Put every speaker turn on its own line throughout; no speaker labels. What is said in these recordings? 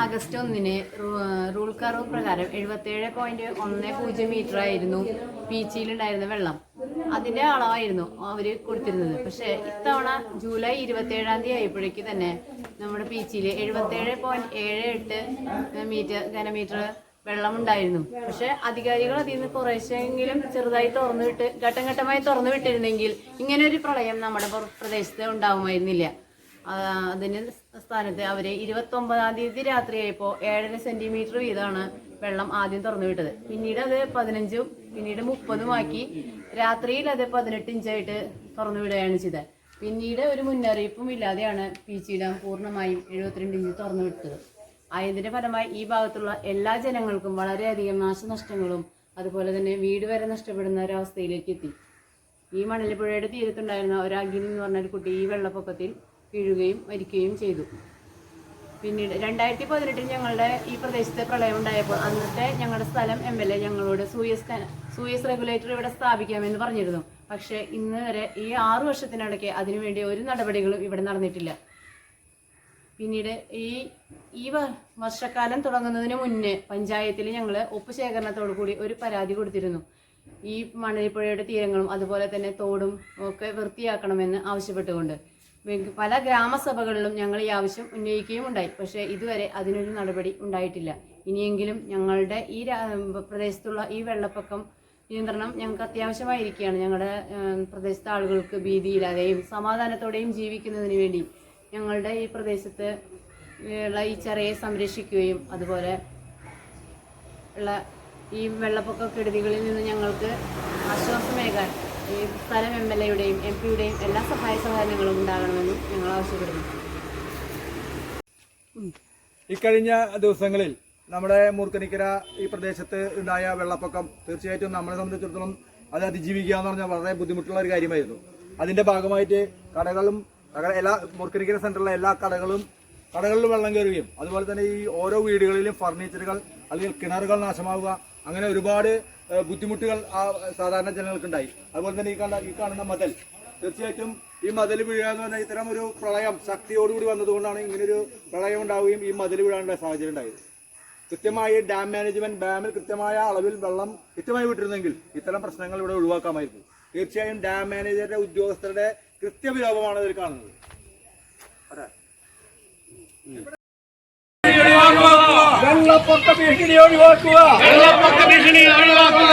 August ഒന്നിന് rule കറവ് പ്രകാരം എഴുപത്തേഴ് പോയിന്റ് ഒന്ന് പൂജ്യം മീറ്റർ ആയിരുന്നു പീച്ചിയിലുണ്ടായിരുന്ന വെള്ളം. അതിന്റെ അളവായിരുന്നു അവർ കൊടുത്തിരുന്നത്. പക്ഷെ ഇത്തവണ ജൂലൈ ഇരുപത്തേഴാം തീയതി ആയപ്പോഴേക്ക് തന്നെ നമ്മുടെ പീച്ചിയിൽ എഴുപത്തേഴ് പോയിന്റ് ഏഴ് എട്ട് മീറ്റർ ഘനമീറ്റർ വെള്ളമുണ്ടായിരുന്നു. പക്ഷെ അധികാരികൾ അതിൽ നിന്ന് കുറേശ്ശെങ്കിലും ചെറുതായി തുറന്നു വിട്ട് ഘട്ടം ഘട്ടമായി തുറന്നു വിട്ടിരുന്നെങ്കിൽ ഇങ്ങനെ ഒരു പ്രളയം നമ്മുടെ പ്ര- പ്രദേശത്ത് ഉണ്ടാവുമായിരുന്നില്ല. അതിന് സ്ഥാനത്ത് അവർ ഇരുപത്തി ഒമ്പതാം തീയതി രാത്രിയായപ്പോൾ ഏഴര സെന്റിമീറ്റർ വീതമാണ് വെള്ളം ആദ്യം തുറന്നു വിട്ടത്. പിന്നീട് അത് പതിനഞ്ചും പിന്നീട് മുപ്പതുമാക്കി രാത്രിയിൽ അത് പതിനെട്ട് ഇഞ്ചായിട്ട് തുറന്നു വിടുകയാണ് ചെയ്തത്. പിന്നീട് ഒരു മുന്നറിയിപ്പും ഇല്ലാതെയാണ് പീച്ചി ഡാം പൂർണമായും എഴുപത്തിരണ്ട് ഇഞ്ച് തുറന്നു വിട്ടത്. ആയതിന്റെ ഫലമായി ഈ ഭാഗത്തുള്ള എല്ലാ ജനങ്ങൾക്കും വളരെയധികം നാശനഷ്ടങ്ങളും അതുപോലെ തന്നെ വീട് വരെ നഷ്ടപ്പെടുന്ന ഒരവസ്ഥയിലേക്ക് എത്തി. ഈ മണലിപ്പുഴയുടെ തീരത്തുണ്ടായിരുന്ന ഒരു അഗ്നി എന്ന് പറഞ്ഞ ഒരു കുട്ടി ഈ വെള്ളപ്പൊക്കത്തിൽ വീഴുകയും മരിക്കുകയും ചെയ്തു. പിന്നീട് രണ്ടായിരത്തി പതിനെട്ടിൽ ഞങ്ങളുടെ ഈ പ്രദേശത്തെ പ്രളയം ഉണ്ടായപ്പോൾ അന്നത്തെ ഞങ്ങളുടെ സ്ഥലം എം എൽ എ ഞങ്ങളോട് സൂയസ് സൂയസ് റെഗുലേറ്റർ ഇവിടെ സ്ഥാപിക്കാമെന്ന് പറഞ്ഞിരുന്നു. പക്ഷേ ഇന്ന് വരെ ഈ ആറു വർഷത്തിനിടയ്ക്ക് അതിനുവേണ്ടി ഒരു നടപടികളും ഇവിടെ നടന്നിട്ടില്ല. പിന്നീട് ഈ ഈ വർഷക്കാലം തുടങ്ങുന്നതിന് മുന്നേ പഞ്ചായത്തിൽ ഞങ്ങൾ ഒപ്പ് ശേഖരണത്തോടു കൂടി ഒരു പരാതി കൊടുത്തിരുന്നു. ഈ മണലിപ്പുഴയുടെ തീരങ്ങളും അതുപോലെ തന്നെ തോടും ഒക്കെ വൃത്തിയാക്കണമെന്ന് ആവശ്യപ്പെട്ടുകൊണ്ട്. പല ഗ്രാമസഭകളിലും ഞങ്ങൾ ഈ ആവശ്യം ഉന്നയിക്കുകയും ഉണ്ടായി. പക്ഷേ ഇതുവരെ അതിനൊരു നടപടി ഉണ്ടായിട്ടില്ല. ഇനിയെങ്കിലും ഞങ്ങളുടെ ഈ പ്രദേശത്തുള്ള ഈ വെള്ളപ്പൊക്കം നിയന്ത്രണം ഞങ്ങൾക്ക് അത്യാവശ്യമായിരിക്കുകയാണ്. ഞങ്ങളുടെ പ്രദേശത്തെ ആളുകൾക്ക് ഭീതിയില്ലാതെയും സമാധാനത്തോടെയും ജീവിക്കുന്നതിന് വേണ്ടി. ഞങ്ങളുടെ ഈ പ്രദേശത്ത് ഉള്ള ഈ ചെറിയെ സംരക്ഷിക്കുകയും അതുപോലെ ഉള്ള ഈ വെള്ളപ്പൊക്ക കെടുതികളിൽ നിന്ന് ഞങ്ങൾക്ക് ആശ്വാസമേകാൻ ഈ സ്ഥലം എം എൽ എയുടെയും എം പിയുടെയും എല്ലാ സഹായ സഹകരണങ്ങളും ഉണ്ടാകണമെന്നും ഞങ്ങൾ ആവശ്യപ്പെടുന്നു.
ഇക്കഴിഞ്ഞ ദിവസങ്ങളിൽ നമ്മുടെ മൂർക്കനിക്കര ഈ പ്രദേശത്ത് ഉണ്ടായ വെള്ളപ്പൊക്കം തീർച്ചയായിട്ടും നമ്മളെ സംബന്ധിച്ചിടത്തോളം അത് അതിജീവിക്കുക എന്ന് പറഞ്ഞാൽ വളരെ ബുദ്ധിമുട്ടുള്ള ഒരു കാര്യമായിരുന്നു. അതിന്റെ ഭാഗമായിട്ട് കടകളും കട- എല്ലാ മൂർക്കനിക്കര സെന്ററിലെ എല്ലാ കടകളും കടകളിലും വെള്ളം കയറുകയും അതുപോലെ തന്നെ ഈ ഓരോ വീടുകളിലും ഫർണിച്ചറുകൾ അല്ലെങ്കിൽ കിണറുകൾ നാശമാവുക അങ്ങനെ ഒരുപാട് ബുദ്ധിമുട്ടുകൾ ആ സാധാരണ ജനങ്ങൾക്കുണ്ടായി. അതുപോലെ തന്നെ ഈ കണ്ട ഈ കാണുന്ന മതൽ. തീർച്ചയായിട്ടും ഈ മതിൽ വീഴുക എന്ന് പറഞ്ഞാൽ ഇത്തരം ഒരു പ്രളയം ശക്തിയോടുകൂടി വന്നതുകൊണ്ടാണ് ഇങ്ങനൊരു പ്രളയം ഉണ്ടാവുകയും ഈ മതിൽ വീഴാനുള്ള സാഹചര്യം ഉണ്ടായത്. കൃത്യമായി ഡാം മാനേജ്മെന്റ് ഡാമിൽ കൃത്യമായ അളവിൽ വെള്ളം കൃത്യമായി വിട്ടിരുന്നെങ്കിൽ ഇത്തരം പ്രശ്നങ്ങൾ ഇവിടെ ഒഴിവാക്കാമായിരുന്നു. തീർച്ചയായും ഡാം മാനേജറുടെ ഉദ്യോഗസ്ഥരുടെ കൃത്യവിലോപമാണ് ഇതിൽ കാണുന്നത്. അതെ.
വെള്ളപ്പൊക്ക ഭീഷണി ഒഴിവാക്കുക. വെള്ളപ്പൊക്ക ഭീഷണി ഒഴിവാക്കുക.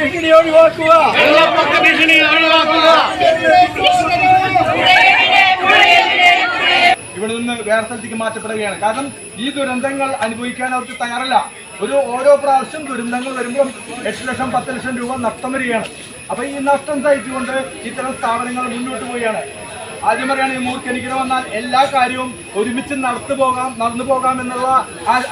ഭീഷണി ഒഴിവാക്കുക. വെള്ളപ്പൊക്ക ഭീഷണി ഒഴിവാക്കുക.
ഇവിടെ നിന്ന് വേറെ സ്ഥലത്തേക്ക് മാറ്റപ്പെടുകയാണ്. കാരണം ഈ ദുരന്തങ്ങൾ അനുഭവിക്കാൻ അവർക്ക് തയ്യാറല്ല. ഒരു ഓരോ പ്രാവശ്യം ദുരന്തങ്ങൾ വരുമ്പോൾ എട്ട് ലക്ഷം പത്ത് ലക്ഷം രൂപ നഷ്ടം വരികയാണ്. അപ്പൊ ഈ നഷ്ടം സഹിച്ചുകൊണ്ട് ഇത്തരം സ്ഥാപനങ്ങൾ മുന്നോട്ട് പോവുകയാണ്. ആദ്യം പറയുകയാണ് ഈ മൂർഖനിക്കര വന്നാൽ എല്ലാ കാര്യവും ഒരുമിച്ച് നടത്തു പോകാം നടന്നു പോകാം എന്നുള്ള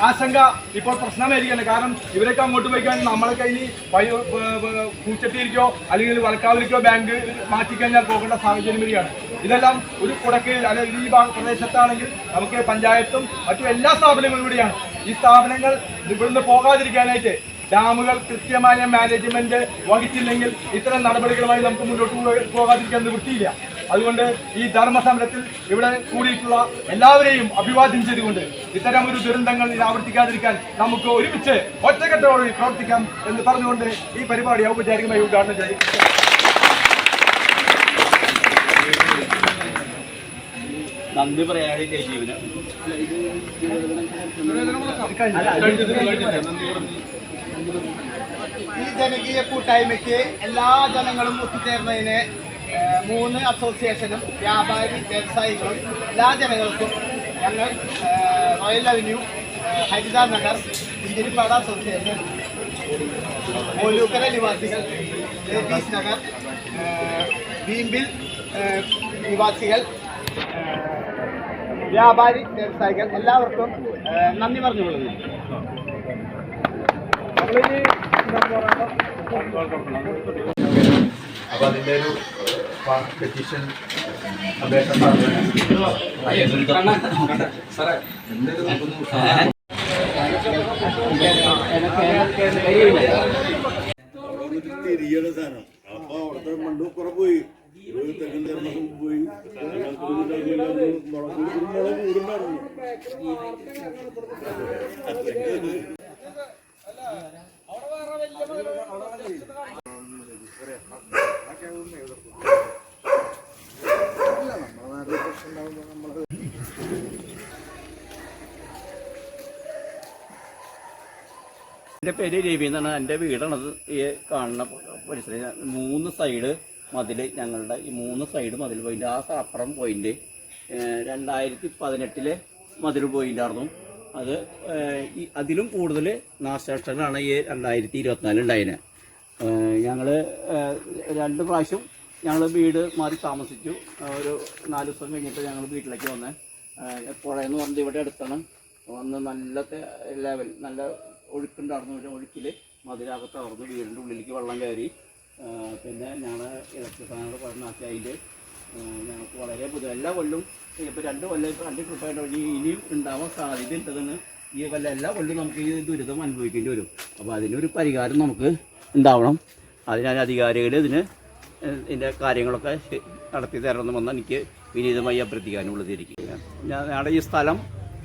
ആശങ്ക ഇപ്പോൾ പ്രശ്നമായിരിക്കുകയാണ്. കാരണം ഇവരൊക്കെ അങ്ങോട്ട് പോയി കഴിഞ്ഞാൽ നമ്മളെ കയ്യിൽ വ- പൂച്ചട്ടിയിരിക്കോ അല്ലെങ്കിൽ വലക്കാവിലേക്കോ ബാങ്ക് മാറ്റിക്കഴിഞ്ഞാൽ പോകേണ്ട സാഹചര്യം വരികയാണ്. ഇതെല്ലാം ഒരു കുടക്കീഴിൽ അല്ലെങ്കിൽ ഈ പ്രദേശത്താണെങ്കിൽ നമുക്ക് പഞ്ചായത്തും മറ്റു എല്ലാ സ്ഥാപനങ്ങളും കൂടിയാണ് ഈ സ്ഥാപനങ്ങൾ ഇവിടുന്ന് പോകാതിരിക്കാനായിട്ട് ഡാമുകൾ കൃത്യമായ മാനേജ്മെന്റ് വഹിച്ചില്ലെങ്കിൽ ഇത്തരം നടപടികളുമായി നമുക്ക് മുന്നോട്ട് പോകാതിരിക്കാൻ നിവൃത്തിയില്ല അതുകൊണ്ട് ഈ ധർമ്മസമരത്തിൽ ഇവിടെ കൂടിയിട്ടുള്ള എല്ലാവരെയും അഭിവാദ്യം ചെയ്തുകൊണ്ട് ഇത്തരം ഒരു ദുരന്തങ്ങൾ ആവർത്തിക്കാതിരിക്കാൻ നമുക്ക് ഒരുമിച്ച് ഒറ്റക്കെട്ടോടെ പ്രവർത്തിക്കാം എന്ന് പറഞ്ഞുകൊണ്ട് ഈ പരിപാടി ഔപചാരികമായി ഉദ്ഘാടനം ചെയ്യും
നന്ദി പറയാതെ ജീവന്
ഈ ജനകീയ കൂട്ടായ്മയ്ക്ക് എല്ലാ ജനങ്ങളും ഒത്തുചേർന്നതിന് മൂന്ന് അസോസിയേഷനും വ്യാപാരി വ്യവസായികളും എല്ലാ ജനങ്ങൾക്കും ഞങ്ങൾ royal avenue Haritha Nagar Inchirippada association Molukkara നിവാസികൾ ലേഡീസ് നഗർ ഭീംബിൽ നിവാസികൾ വ്യാപാരി വ്യവസായികൾ എല്ലാവർക്കും നന്ദി പറഞ്ഞുകൊള്ളുന്നു
അപ്പൊ അതിന്റെ ഒരു പെറ്റീഷൻ അപേക്ഷ
തിരിയണ സാധനം അപ്പൊ അവിടുത്തെ മണ്ണ് കുറെ പോയി
എന്റെ പേര് രവി എന്നാണ്. എന്റെ വീടാണത് ഈ കാണുന്ന പരിസരം. മൂന്ന് സൈഡ് മതിൽ ഞങ്ങളുടെ ഈ മൂന്ന് സൈഡ് മതിൽ പോയിന്റ് ആ അപ്പുറം പോയിന്റ് രണ്ടായിരത്തി പതിനെട്ടിലെ മതിൽ പോയിന്റായിരുന്നു അത് അതിലും കൂടുതൽ നാശനഷ്ടങ്ങളാണ് ഈ രണ്ടായിരത്തി ഇരുപത്തിനാലിൽ ഉണ്ടായതിന് ഞങ്ങൾ രണ്ട് പ്രാവശ്യം ഞങ്ങൾ വീട് മാറി താമസിച്ചു. ഒരു നാല് ദിവസം കഴിഞ്ഞിട്ട് ഞങ്ങൾ വീട്ടിലേക്ക് വന്ന്. പുഴയെന്ന് പറഞ്ഞത് ഇവിടെ അടുത്താണ്. വന്ന് നല്ല ലെവൽ നല്ല ഒഴുക്കുണ്ടായിരുന്നു. ഒഴുക്കിൽ മതിലകത്ത് അവർന്ന് വീടിന്റെ ഉള്ളിലേക്ക് വെള്ളം കയറി. പിന്നെ ഞങ്ങൾ ഇലക്ട്രിക് സാധനങ്ങൾ പറഞ്ഞാക്കി അതിന്റെ ഞങ്ങൾക്ക് വളരെ ബുദ്ധിമുട്ട് എല്ലാ കൊല്ലും ഇപ്പോൾ രണ്ട് കൊല്ലം ഇപ്പോൾ രണ്ട് ട്രിപ്പായിട്ട് ഇനിയും ഉണ്ടാവാൻ സാധ്യത ഉണ്ടെന്ന് ഈ കൊല്ലം എല്ലാ കൊല്ലം നമുക്ക് ഈ ദുരിതം അനുഭവിക്കേണ്ടി വരും. അപ്പോൾ അതിനൊരു പരിഹാരം നമുക്ക് ഉണ്ടാവണം. അതിനാൽ അധികാരികൾ ഇതിന് ഇതിന്റെ കാര്യങ്ങളൊക്കെ നടത്തി തരണമെന്ന് എനിക്ക് വിനീതമായി അഭ്യർത്ഥിക്കാനുള്ളതിരിക്കും ഞാൻ ഞങ്ങളുടെ ഈ സ്ഥലം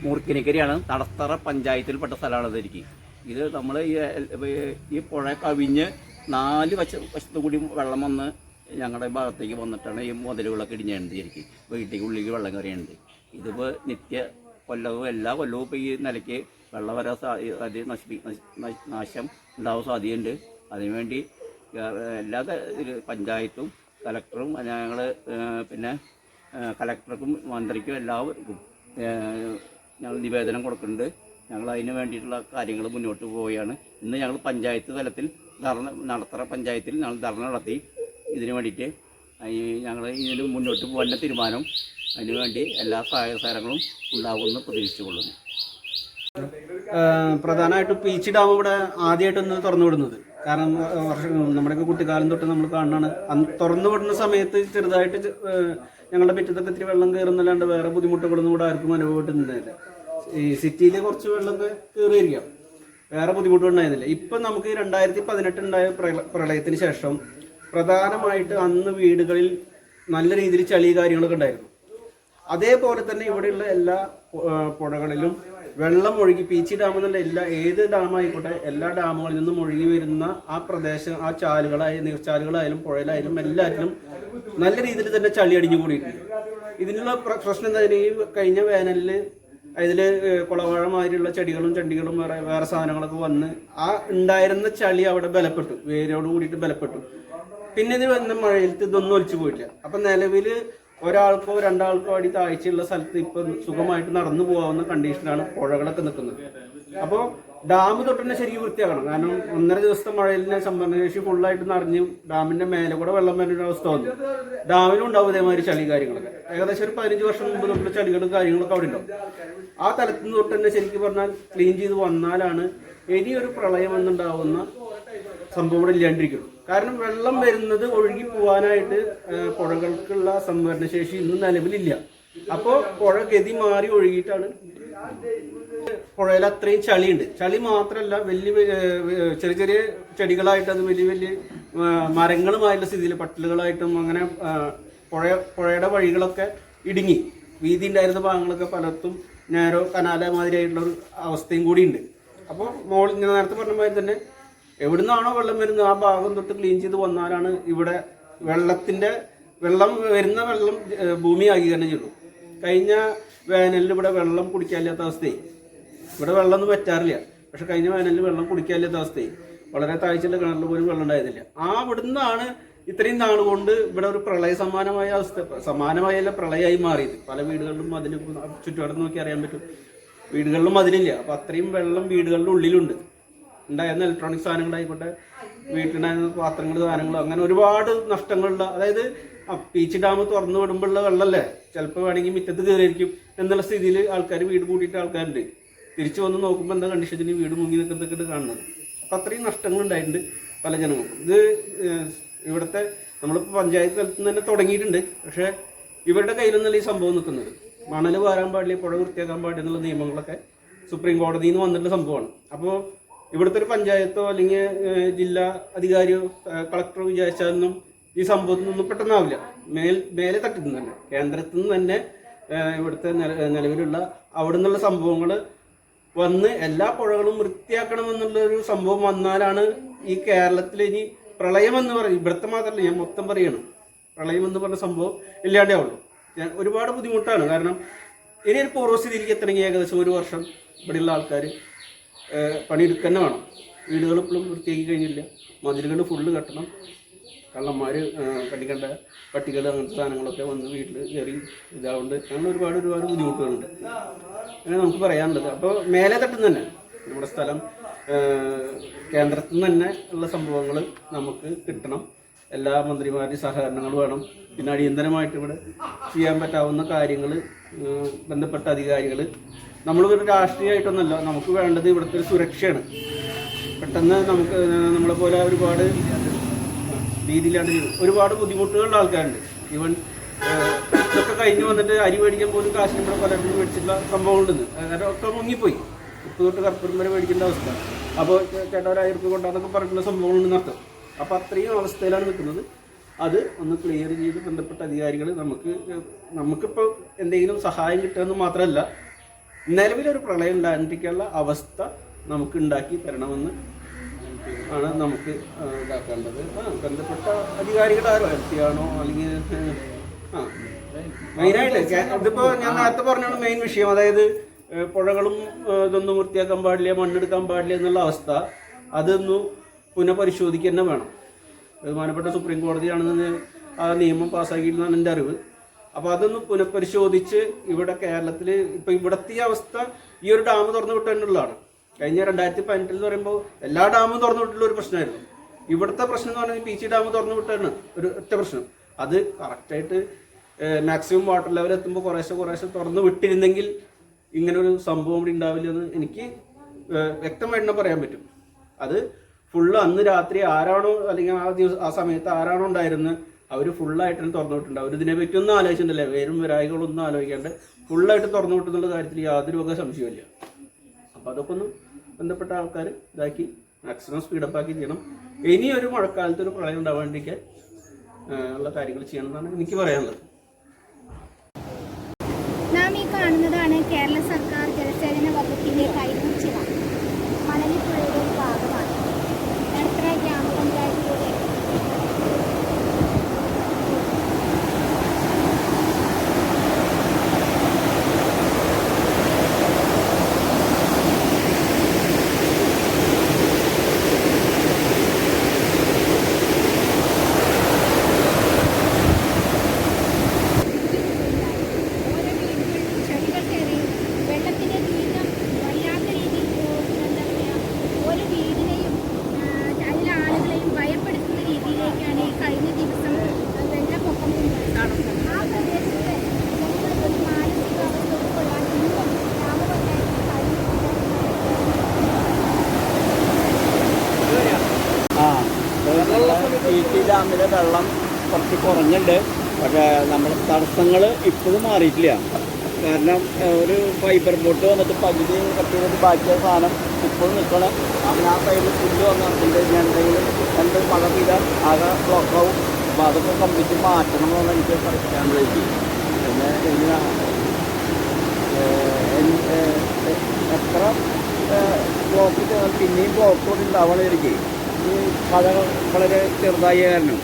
മൂർക്കിനിക്കരിയാണ്. നടത്തറ പഞ്ചായത്തിൽപ്പെട്ട സ്ഥലമാണ് ഇതായിരിക്കും ഇത് നമ്മൾ ഈ- ഈ പുഴ കവിഞ്ഞ് നാല് വശ വശത്തു കൂടി വെള്ളം വന്ന് ഞങ്ങളുടെ ഭാഗത്തേക്ക് വന്നിട്ടാണ് ഈ മുതലുകളൊക്കെ ഇടിഞ്ഞിരിക്കും വീട്ടിലേക്ക് ഉള്ളിലേക്ക് വെള്ളം കയറിയുണ്ട് ഇതിപ്പോൾ നിത്യ കൊല്ലവും എല്ലാ കൊല്ലവും ഇപ്പോൾ ഈ നിലയ്ക്ക് വെള്ളം വരാൻ സാധ്യത നശിപ്പി നശി- ഉണ്ടാവാൻ സാധ്യതയുണ്ട്. അതിനുവേണ്ടി എല്ലാ പഞ്ചായത്തും കലക്ടറും ഞങ്ങൾ പിന്നെ കലക്ടർക്കും മന്ത്രിക്കും എല്ലാവർക്കും ഞങ്ങൾ നിവേദനം കൊടുക്കുന്നുണ്ട്. ഞങ്ങൾ അതിന് വേണ്ടിയിട്ടുള്ള കാര്യങ്ങൾ മുന്നോട്ട് പോവുകയാണ്. ഇന്ന് ഞങ്ങൾ പഞ്ചായത്ത് തലത്തിൽ ധർണ നടത്തറ പഞ്ചായത്തിൽ ഞങ്ങൾ ധർണ നടത്തി. ഇതിന് വേണ്ടിയിട്ട് ഈ ഞങ്ങൾ ഇതിന് മുന്നോട്ട് പോകേണ്ട തീരുമാനം അതിനുവേണ്ടി എല്ലാ സഹായ സഹകരണങ്ങളും ഉണ്ടാകുമെന്ന് പ്രതീക്ഷിച്ചുകൊള്ളുന്നു.
പ്രധാനമായിട്ടും പീച്ചി ഡാം ഇവിടെ ആദ്യമായിട്ടൊന്ന് തുറന്നു വിടുന്നത് കാരണം നമ്മുടെയൊക്കെ കുട്ടിക്കാലം തൊട്ട് നമ്മൾ കാണുന്നതാണ്. അന്ന് തുറന്നു വിടുന്ന സമയത്ത് ചെറുതായിട്ട് ഞങ്ങളുടെ മുറ്റത്തൊക്കെ ഇത്തിരി വെള്ളം കയറുന്നല്ലാണ്ട് വേറെ ബുദ്ധിമുട്ടുകളൊന്നും ഇവിടെ ആർക്കും അനുഭവപ്പെട്ടിട്ടുണ്ടായില്ല ഈ സിറ്റിയിൽ കുറച്ച് വെള്ളമൊക്കെ കയറിയിരിക്കാം. വേറെ ബുദ്ധിമുട്ടുണ്ടായിരുന്നില്ല. ഇപ്പം നമുക്ക് രണ്ടായിരത്തി പതിനെട്ട് ഉണ്ടായ പ്രള- പ്രളയത്തിന് ശേഷം പ്രധാനമായിട്ട് അന്ന് വീടുകളിൽ നല്ല രീതിയിൽ ചളി കാര്യങ്ങളൊക്കെ ഉണ്ടായിരുന്നു. അതേപോലെ തന്നെ ഇവിടെയുള്ള എല്ലാ പുഴകളിലും വെള്ളം ഒഴുകി പീച്ചി ഡാം എന്നുള്ള എല്ലാ ഏത് ഡാമായിക്കോട്ടെ എല്ലാ ഡാമുകളിൽ നിന്നും ഒഴുകി വരുന്ന ആ പ്രദേശം ആ ചാലുകളായ നീർച്ചാലുകളായാലും പുഴയിലായാലും എല്ലാറ്റിലും നല്ല രീതിയിൽ തന്നെ ചളി അടിഞ്ഞു കൂടിയിട്ടുണ്ട്. ഇതിനുള്ള പ്ര- പ്രശ്നം എന്താ ഈ കഴിഞ്ഞ വേനലിൽ അതിൽ കുളവാഴമാതിരിയുള്ള ചെടികളും ചണ്ടികളും വേറെ വേറെ സാധനങ്ങളൊക്കെ വന്ന് ആ ഉണ്ടായിരുന്ന ചളി അവിടെ ബലപ്പെട്ടു. വേരോട് കൂടിയിട്ട് ബലപ്പെട്ടു. പിന്നെ ഇത് വന്ന മഴയിലത്ത് ഇതൊന്നും ഒലിച്ചു പോയിട്ടില്ല. അപ്പം നിലവിൽ ഒരാൾക്കോ രണ്ടാൾക്കോ അടി താഴ്ചയുള്ള സ്ഥലത്ത് ഇപ്പം സുഖമായിട്ട് നടന്നു പോകാവുന്ന കണ്ടീഷനിലാണ് പുഴകളൊക്കെ നിൽക്കുന്നത്. അപ്പോൾ ഡാം തൊട്ട് തന്നെ ശരിക്കും വൃത്തിയാക്കണം. കാരണം ഒന്നര ദിവസത്തെ മഴയിൽ സംഭരണശേഷി ഫുള്ളായിട്ട് നിറഞ്ഞു ഡാമിന്റെ മേലെ കൂടെ വെള്ളം ഒരു അവസ്ഥ വന്നു. ഡാമിലും ഉണ്ടാവും ഇതേമാതിരി ചളി കാര്യങ്ങളൊക്കെ. ഏകദേശം ഒരു പതിനഞ്ച് വർഷം മുമ്പ് തൊട്ടുള്ള ചളികളും കാര്യങ്ങളൊക്കെ അവിടെ ഉണ്ടാവും. ആ തലത്തിൽ നിന്ന് തൊട്ട് തന്നെ ശരിക്കും പറഞ്ഞാൽ ക്ലീൻ ചെയ്ത് വന്നാലാണ് ഇനിയൊരു പ്രളയം എന്നുണ്ടാവുന്ന സംഭവം ഇവിടെ ഇല്ലാണ്ടിരിക്കുന്നു. കാരണം വെള്ളം വരുന്നത് ഒഴുകി പോവാനായിട്ട് ആ, പുഴകൾക്കുള്ള സംഭരണശേഷി ഇന്ന് നിലവിലില്ല. അപ്പോൾ പുഴ ഗതി മാറി ഒഴുകിയിട്ടാണ് പുഴയിൽ അത്രയും ചളിയുണ്ട്. ചളി മാത്രമല്ല വലിയ ചെറിയ ചെറിയ ചെടികളായിട്ട് അത് വലിയ വലിയ മരങ്ങളുമായിട്ടുള്ള സ്ഥിതിയിൽ പട്ടലുകളായിട്ടും അങ്ങനെ പുഴ പുഴയുടെ വഴികളൊക്കെ ഇടുങ്ങി. വീതി ഉണ്ടായിരുന്ന ഭാഗങ്ങളൊക്കെ പലർത്തും നേരോ കനാല മാതിരിയായിട്ടുള്ള ഒരു അവസ്ഥയും കൂടിയുണ്ട് അപ്പോൾ മോൾ ഞാൻ നേരത്തെ പറഞ്ഞ മാതിരി തന്നെ എവിടുന്നാണോ വെള്ളം വരുന്നത് ആ ഭാഗം തൊട്ട് ക്ലീൻ ചെയ്ത് വന്നാലാണ് ഇവിടെ വെള്ളത്തിന്റെ വെള്ളം വരുന്ന വെള്ളം ഭൂമിയാക്കി തന്നെ ചെയ്തു കഴിഞ്ഞ വേനലിൽ ഇവിടെ വെള്ളം കുടിക്കാനില്ലാത്ത അവസ്ഥയായി. ഇവിടെ വെള്ളമൊന്നും പറ്റാറില്ല. പക്ഷെ കഴിഞ്ഞ വേനലിൽ വെള്ളം കുടിക്കാനില്ലാത്ത അവസ്ഥയായി. വളരെ താഴ്ചയുള്ള കിണറിൽ പോലും വെള്ളം ഉണ്ടായിരുന്നില്ല. ആ ഇവിടുന്നാണ് ഇത്രയും നാൾ കൊണ്ട് ഇവിടെ ഒരു പ്രളയ സമാനമായ അവസ്ഥ സമാനമായല്ല പ്രളയമായി മാറിയത്. പല വീടുകളിലും അതിന് ചുറ്റുപാടും നോക്കി അറിയാൻ പറ്റും. വീടുകളിലും അതിലില്ല അപ്പൊ അത്രയും വെള്ളം വീടുകളുടെ ഉള്ളിലുണ്ട്. ഉണ്ടായിരുന്ന ഇലക്ട്രോണിക് സാധനങ്ങളായിക്കോട്ടെ വീട്ടിലുണ്ടായിരുന്ന പാത്രങ്ങൾ സാധനങ്ങൾ അങ്ങനെ ഒരുപാട് നഷ്ടങ്ങളുള്ള അതായത് പീച്ച് ഡാം തുറന്നു വിടുമ്പോഴുള്ള വെള്ളമല്ലേ? ചിലപ്പോൾ വേണമെങ്കിൽ മുറ്റത്ത് കയറിയിരിക്കും എന്നുള്ള സ്ഥിതിയിൽ ആൾക്കാർ വീട് കൂട്ടിയിട്ട് ആൾക്കാരുണ്ട്. തിരിച്ചു വന്ന് നോക്കുമ്പോൾ എന്താ കണ്ടീഷനിൽ വീട് മുങ്ങി നിൽക്കുന്നതൊക്കെ കാണുന്നത്. അപ്പം അത്രയും നഷ്ടങ്ങൾ ഉണ്ടായിട്ടുണ്ട് പല ജനങ്ങൾക്കും. ഇത് ഇവിടുത്തെ നമ്മളിപ്പോൾ പഞ്ചായത്ത് തലത്തിൽ നിന്ന് തന്നെ തുടങ്ങിയിട്ടുണ്ട്. പക്ഷേ ഇവരുടെ കയ്യിലൊന്നല്ല ഈ സംഭവം നിൽക്കുന്നത്. മണൽ വാരാൻ പാടില്ല പുഴ വൃത്തിയാക്കാൻ പാടില്ല എന്നുള്ള നിയമങ്ങളൊക്കെ സുപ്രീം കോടതിയിൽ നിന്ന് വന്നിട്ടുള്ള സംഭവമാണ്. അപ്പോൾ ഇവിടുത്തെ ഒരു പഞ്ചായത്തോ അല്ലെങ്കിൽ ജില്ലാ അധികാരിയോ കളക്ടറോ വിചാരിച്ചാലൊന്നും ഈ സംഭവത്തിൽ നിന്നും പെട്ടെന്നാവില്ല. മേൽ മേലെ തട്ടിൽ നിന്ന് തന്നെ കേന്ദ്രത്തിൽ നിന്ന് തന്നെ ഇവിടുത്തെ നിലവിലുള്ള അവിടെ നിന്നുള്ള സംഭവങ്ങൾ വന്ന് എല്ലാ പുഴകളും വൃത്തിയാക്കണമെന്നുള്ള ഒരു സംഭവം വന്നാലാണ് ഈ കേരളത്തിൽ ഇനി പ്രളയം എന്ന് പറയും ഇവിടുത്തെ മാത്രമല്ല ഞാൻ മൊത്തം പറയണം. പ്രളയം എന്ന് പറഞ്ഞ സംഭവം ഇല്ലാണ്ടേ ഉള്ളൂ. ഞാൻ ഒരുപാട് ബുദ്ധിമുട്ടാണ്. കാരണം ഇനി ഒരു പൂർവസ്ഥിതിയിലേക്ക് എത്തണമെങ്കിൽ ഏകദേശം ഒരു വർഷം ഇവിടെയുള്ള ആൾക്കാർ പണിയെടുക്കുക തന്നെ വേണം. വീടുകൾ ഇപ്പോഴും വൃത്തിയാക്കി കഴിഞ്ഞില്ല. മതിലുകൾ ഫുള്ള് കെട്ടണം. കള്ളന്മാർ കണ്ടിക്കണ്ട പട്ടികൾ അങ്ങനത്തെ സാധനങ്ങളൊക്കെ വന്ന് വീട്ടിൽ കയറി ഇതാവുണ്ട്. അങ്ങനെ ഒരുപാട് ഒരുപാട് ബുദ്ധിമുട്ടുകളുണ്ട്. അങ്ങനെ നമുക്ക് പറയാനുള്ളത്. അപ്പോൾ മേലെ തട്ടുന്ന തന്നെ നമ്മുടെ സ്ഥലം കേന്ദ്രത്തിൽ നിന്ന് തന്നെ ഉള്ള സംഭവങ്ങൾ നമുക്ക് കിട്ടണം. എല്ലാ മന്ത്രിമാരുടെയും സഹകരണങ്ങൾ വേണം. പിന്നെ അടിയന്തരമായിട്ട് ഇവിടെ ചെയ്യാൻ പറ്റാവുന്ന കാര്യങ്ങൾ ബന്ധപ്പെട്ട അധികാരികൾ നമ്മൾ ഒരു രാഷ്ട്രീയമായിട്ടൊന്നല്ല നമുക്ക് വേണ്ടത് ഇവിടുത്തെ ഒരു സുരക്ഷയാണ്. പെട്ടെന്ന് നമുക്ക് നമ്മളെ പോലെ ഒരുപാട് രീതിയിലാണ് ഒരുപാട് ബുദ്ധിമുട്ടുകളുള്ള ആൾക്കാരുണ്ട്. ഏഹ്, ഇതൊക്കെ കഴിഞ്ഞ് വന്നിട്ട് അരി മേടിക്കാൻ പോലും കാശിന് ഇവിടെ പലരും മേടിച്ചിട്ടുള്ള സംഭവങ്ങളുണ്ട്. കാരണം ഒക്കെ മുങ്ങിപ്പോയി. ഉപ്പ് തൊട്ട് കർപ്പൂരം വരെ മേടിക്കേണ്ട അവസ്ഥ. അപ്പോൾ ചേട്ടവരായിരുന്നു കൊണ്ടാന്നൊക്കെ പറഞ്ഞിട്ടുള്ള സംഭവങ്ങളുണ്ടെന്ന് അർത്ഥം അപ്പോൾ അത്രയും അവസ്ഥയിലാണ് നിൽക്കുന്നത്. അത് ഒന്ന് ക്ലിയർ ചെയ്ത് ബന്ധപ്പെട്ട അധികാരികൾ നമുക്ക് നമുക്കിപ്പോൾ എന്തെങ്കിലും സഹായം കിട്ടുമെന്ന് മാത്രമല്ല നിലവിലൊരു പ്രളയം ഉണ്ടായിരിക്കാനുള്ള അവസ്ഥ നമുക്ക് ഉണ്ടാക്കി തരണമെന്ന് ആണ് നമുക്ക് ഇതാക്കേണ്ടത്. ആ ബന്ധപ്പെട്ട അധികാരികൾ ആരോ എൽ പി ആണോ അല്ലെങ്കിൽ ആ മെയിനായിട്ട് ഇതിപ്പോ ഞാൻ നേരത്തെ പറഞ്ഞാണ് മെയിൻ വിഷയം. അതായത് പുഴകളും ഇതൊന്നും വൃത്തിയാക്കാൻ പാടില്ല മണ്ണെടുക്കാൻ പാടില്ല എന്നുള്ള അവസ്ഥ. അതൊന്ന് പുനഃപരിശോധിക്കുക തന്നെ വേണം. ബഹുമാനപ്പെട്ട സുപ്രീം കോടതിയാണെന്ന് ആ നിയമം പാസ്സാക്കിയിരുന്നാണ് എന്റെ അറിവ്. അപ്പോൾ അതൊന്ന് പുനഃപരിശോധിച്ച് ഇവിടെ കേരളത്തിൽ ഇപ്പൊ ഇവിടത്തെ അവസ്ഥ ഈ ഒരു ഡാം തുറന്നു വിട്ടുള്ളതാണ് കഴിഞ്ഞ രണ്ടായിരത്തി പതിനെട്ടിൽ എന്ന് പറയുമ്പോൾ എല്ലാ ഡാമും തുറന്നു വിട്ടുള്ള ഒരു പ്രശ്നമായിരുന്നു. ഇവിടുത്തെ പ്രശ്നം എന്ന് പറഞ്ഞാൽ പി സി ഡാം തുറന്നു വിട്ടാണ് ഒരു ഒറ്റ പ്രശ്നം. അത് കറക്റ്റായിട്ട് മാക്സിമം വാട്ടർ ലെവൽ എത്തുമ്പോൾ കുറേശ്ശെ കുറേശ്ശെ തുറന്നു വിട്ടിരുന്നെങ്കിൽ ഇങ്ങനെ ഒരു സംഭവം ഇവിടെ ഉണ്ടാവില്ലെന്ന് എനിക്ക് ഏഹ്, വ്യക്തമായിട്ട് പറയാൻ പറ്റും. അത് ഫുള്ള് അന്ന് രാത്രി ആരാണോ അല്ലെങ്കിൽ ആ ദിവസം ആ സമയത്ത് ആരാണോ ഉണ്ടായിരുന്നത് അവർ ഫുള്ളായിട്ട് തുറന്നു വിട്ടിട്ടുണ്ട്. അവർ ഇതിനെ പറ്റി ഒന്നും ആലോചിച്ചിട്ടില്ല. വേരും വരായികളൊന്നും ആലോചിക്കാണ്ട് ഫുള്ളായിട്ട് തുറന്നു വിട്ടുന്നുള്ള കാര്യത്തിൽ യാതൊരു വക സംശയമില്ല അപ്പോൾ അതൊക്കെ ഒന്ന് ബന്ധപ്പെട്ട ആൾക്കാർ ഇതാക്കി മാക്സിമം സ്പീഡപ്പ് ആക്കി ചെയ്യണം. ഇനി ഒരു മഴക്കാലത്ത് ഒരു പ്രളയം ഉണ്ടാവാണ്ടിരിക്കാൻ ഉള്ള കാര്യങ്ങൾ ചെയ്യണം എന്നാണ് എനിക്ക് പറയാനുള്ളത്.
നാം ഈ കാണുന്നതാണ് കേരള സർക്കാർ ജലസേചന വകുപ്പിന്റെ കൈകുച്ചിറ മണലിപ്പുഴയുടെ ഒരു ഭാഗമാണ് എത്ര ഗ്രാമപഞ്ചായത്തിലൂടെ ഓരോ വീടുകളിലും ചെടികൾ കയറി വെള്ളത്തിന്റെ ദുരിതം വല്ലാത്ത രീതിയിൽ ഏഹ്, എന്താ പറയുക ഓരോ വീടിനെയും ആഹ്, അതിലെ ആളുകളെയും ഭയപ്പെടുത്തുന്ന രീതിയിലേക്കാണ് ഈ കഴിഞ്ഞ ദിവസം വെള്ളപ്പൊക്കം നടന്നത് ആ പ്രദേശത്ത് ജനങ്ങൾ ഒരു മാനസികാവസ്ഥ ഉൾക്കൊള്ളാൻ ഇന്നും ഗ്രാമപഞ്ചായത്ത് കഴിഞ്ഞിട്ടില്ല
ആ ഇ ടി ഡാമിലെ വെള്ളം കുറച്ച് കുറഞ്ഞിട്ടുണ്ട് പക്ഷേ തടസ്സങ്ങൾ ഇപ്പോഴും മാറിയിട്ടില്ല. കാരണം ഒരു ഫൈബർ ബോട്ട് വന്നിട്ട് പകുതി കട്ട് ബാക്കിയ സാധനം ഇപ്പോഴും നിൽക്കണം. അങ്ങനെ ആ സൈഡിൽ ഫുഡ് വന്നിട്ടുണ്ട് എന്തെങ്കിലും രണ്ട് മഴ പെയ്താൽ ആകെ ബ്ലോക്കാവും അപ്പോൾ അതൊക്കെ കമ്പ്ലീറ്റ് മാറ്റണം എന്നാണ് എനിക്ക് പിന്നെ ഇതിന് ഏഹ്, എൻ- ഏഹ്, എത്ര ബ്ലോക്ക് പിന്നെയും ബ്ലോക്ക് കൂടി ഉണ്ടാവണമായിരിക്കും ഈ കഥ വളരെ ചെറുതായ കാരണം.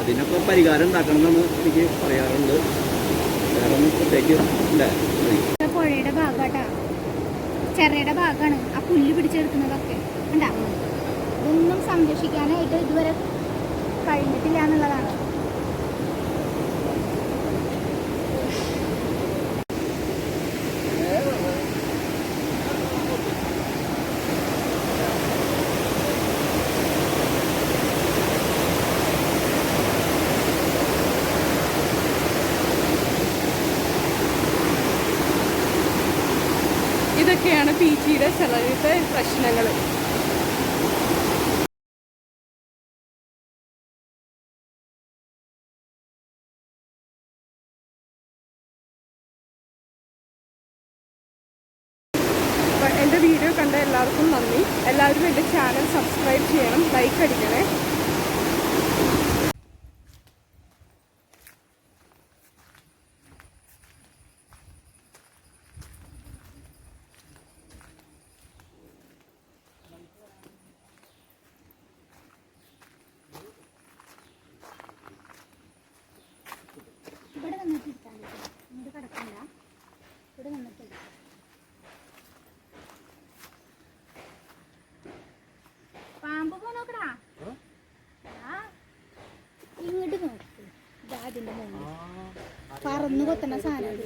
അതിനൊക്കെ പരിഹാരം ഉണ്ടാക്കണം എന്നാണ് എനിക്ക് പറയാറുണ്ട്. വേറെ ഒന്നും പ്രത്യേകിച്ച് ഇല്ല.
പുഴയുടെ ഭാഗമാട്ടാ ചെറിയുടെ ഭാഗമാണ് ആ പുല്ല് പിടിച്ചെടുക്കുന്നതൊക്കെ. കണ്ടാ? ഒന്നും സംരക്ഷിക്കാനായിട്ട് ഇതുവരെ കഴിഞ്ഞിട്ടില്ല എന്നുള്ളതാണ്
ഇതൊക്കെയാണ് പി ജിയുടെ ചിലത്തെ പ്രശ്നങ്ങൾ അപ്പോൾ എന്റെ വീഡിയോ കണ്ട എല്ലാവർക്കും നന്ദി എല്ലാവരും എന്റെ ചാനൽ സബ്സ്ക്രൈബ് ചെയ്യണം ലൈക്ക് അടിക്കണേ.
ഇവിടെ വന്നിട്ട് എടുത്താൽ ഇങ്ങോട്ട് കിടക്കണ്ട. ഇവിടെ വന്നിട്ട് എടുക്കാം. പാമ്പ് പോ നോക്കടാ ആ, ഇങ്ങോട്ട് നോക്ക് ഇതാ അതിന്റെ മുന്നിൽ പറന്ന് കൊത്തണ സാധനം.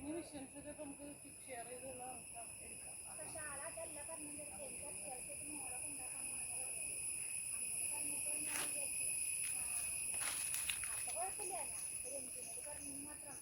ഈ മിഷൻസൊക്കെ നമുക്ക് ഷെയർ ചെയ്തുള്ള നമുക്ക് എടുക്കാം. പക്ഷെ ആളതല്ല പറഞ്ഞത്. എനിക്ക് അത്യാവശ്യത്തിന് മോളൊക്കെ
ഉണ്ടാക്കാൻ അങ്ങനെ പറഞ്ഞപ്പോൾ ഞാൻ വിചാരിച്ചു അപ്പൊ കുഴപ്പമില്ല. ഒരു എഞ്ചിനീയർ പറഞ്ഞു മാത്രം.